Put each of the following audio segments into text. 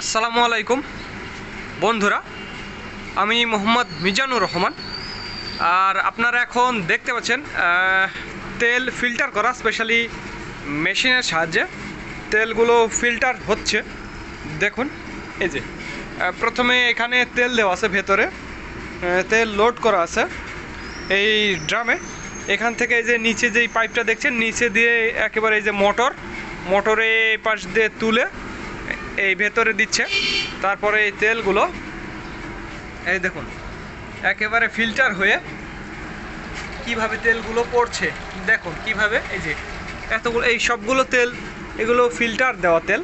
আসসালামু আলাইকুম। বন্ধুরা, আমি মোহাম্মদ মিজানুর রহমান। আর আপনারা এখন দেখতে পাচ্ছেন তেল ফিল্টার করা, স্পেশালি মেশিনের সাহায্যে তেলগুলো ফিল্টার হচ্ছে। দেখুন, এই যে প্রথমে এখানে তেল দেওয়া আছে ভেতরে। তেল লোড করা আছে এই ড্রামে। এখান থেকে এই যে নিচে যেই পাইপটা দেখছেন, নিচে দিয়ে একেবারে এই যে মোটর, মোটরে পাশ দিয়ে তুলে এই ভেতরে দিচ্ছে। তারপরে এই তেলগুলো, এই দেখুন, একেবারে ফিল্টার হয়ে কীভাবে তেলগুলো পড়ছে, দেখুন কীভাবে, এই যে এতগুলো, এই সবগুলো তেল, এগুলো ফিল্টার দেওয়া তেল,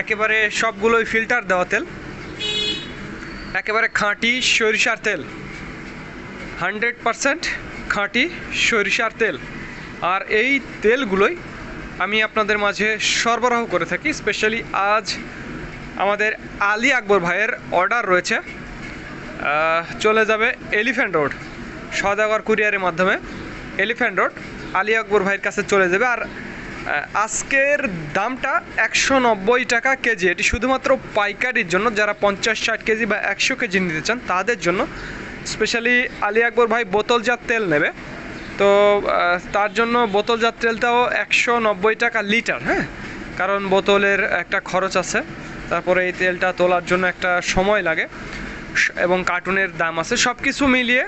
একেবারে সবগুলোই ফিল্টার দেওয়া তেল, একেবারে খাঁটি সরিষার তেল হান্ড্রেড পারসেন্ট খাঁটি সরিষার তেল, আর এই তেলগুলোই আমি আপনাদের মাঝে সরবরাহ করে থাকি স্পেশালি আজ আমাদের আলী আকবর ভাইয়ের অর্ডার রয়েছে। চলে যাবে এলিফ্যান্ট রোড সদাগর কুরিয়ারের মাধ্যমে। এলিফ্যান্ট রোড আলী আকবর ভাইয়ের কাছে চলে যাবে। আর আজকের দামটা একশো নব্বই টাকা কেজি। এটি শুধুমাত্র পাইকারির জন্য, যারা পঞ্চাশ, ষাট কেজি বা একশো কেজি নিতে চান, তাদের জন্য। স্পেশালি আলী আকবর ভাই বোতলজাত তেল নেবে। তো তার জন্য বোতলজাত তেলটাও একশো নব্বই টাকা লিটার হ্যাঁ? কারণ বোতলের একটা খরচ আছে। তারপরে এই তেলটা তোলার জন্য একটা সময় লাগে এবং কার্টুনের দাম আছে। সব কিছু মিলিয়ে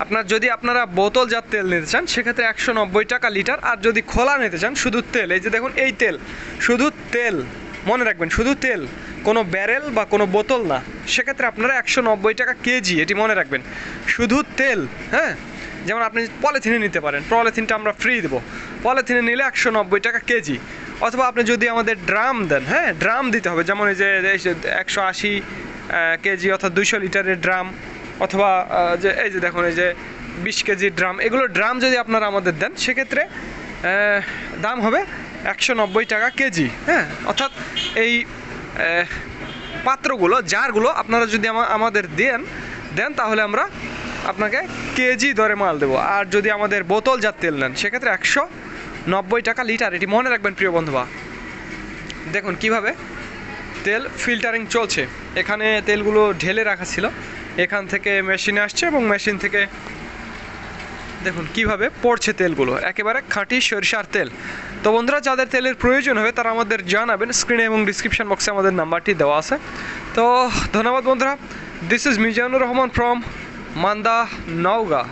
আপনার যদি আপনারা বোতলজাত তেল নিতে চান, সেক্ষেত্রে একশো নব্বই টাকা লিটার। আর যদি খোলা নিতে চান, শুধু তেল। এই যে দেখুন, এই তেল। শুধু তেল। মনে রাখবেন, শুধু তেল। কোনো ব্যারেল বা কোনো বোতল না। সেক্ষেত্রে আপনারা একশো নব্বই টাকা কেজি, এটি মনে রাখবেন। শুধু তেল হ্যাঁ? যেমন আপনি পলিথিনে নিতে পারেন, পলিথিনটা আমরা ফ্রি দেবো। পলিথিনে নিলে একশো নব্বই টাকা কেজি। অথবা আপনি যদি আমাদের ড্রাম দেন হ্যাঁ ড্রাম দিতে হবে। যেমন এই যে একশো আশি কেজি অর্থাৎ দুইশো লিটারের ড্রাম, অথবা যে, এই যে দেখুন, এই যে বিশ কেজি ড্রাম, এগুলো ড্রাম যদি আপনারা আমাদের দেন, সেক্ষেত্রে দাম হবে একশো নব্বই টাকা কেজি হ্যাঁ। অর্থাৎ এই পাত্রগুলো, জারগুলো আপনারা যদি আমা- আমাদের দেন দেন তাহলে আমরা আপনাকে কেজি দরে মাল দেবো। আর যদি আমাদের বোতল বোতলজাত তেল নেন, সেক্ষেত্রে একশো নব্বই টাকা লিটার। এটি মনে রাখবেন প্রিয় বন্ধুবা দেখুন কীভাবে তেল ফিল্টারিং চলছে। এখানে তেলগুলো ঢেলে রাখা ছিল। এখান থেকে মেশিনে আসছে এবং মেশিন থেকে দেখুন কীভাবে পড়ছে তেলগুলো। একেবারে খাঁটি সরিষার তেল। তো বন্ধুরা, যাদের তেলের প্রয়োজন হবে, তারা আমাদের জানাবেন। স্ক্রিনে এবং ডিসক্রিপশন বক্সে আমাদের নাম্বারটি দেওয়া আছে। তো ধন্যবাদ বন্ধুরা। This is Mizanur Rahman from Manda Naogaon.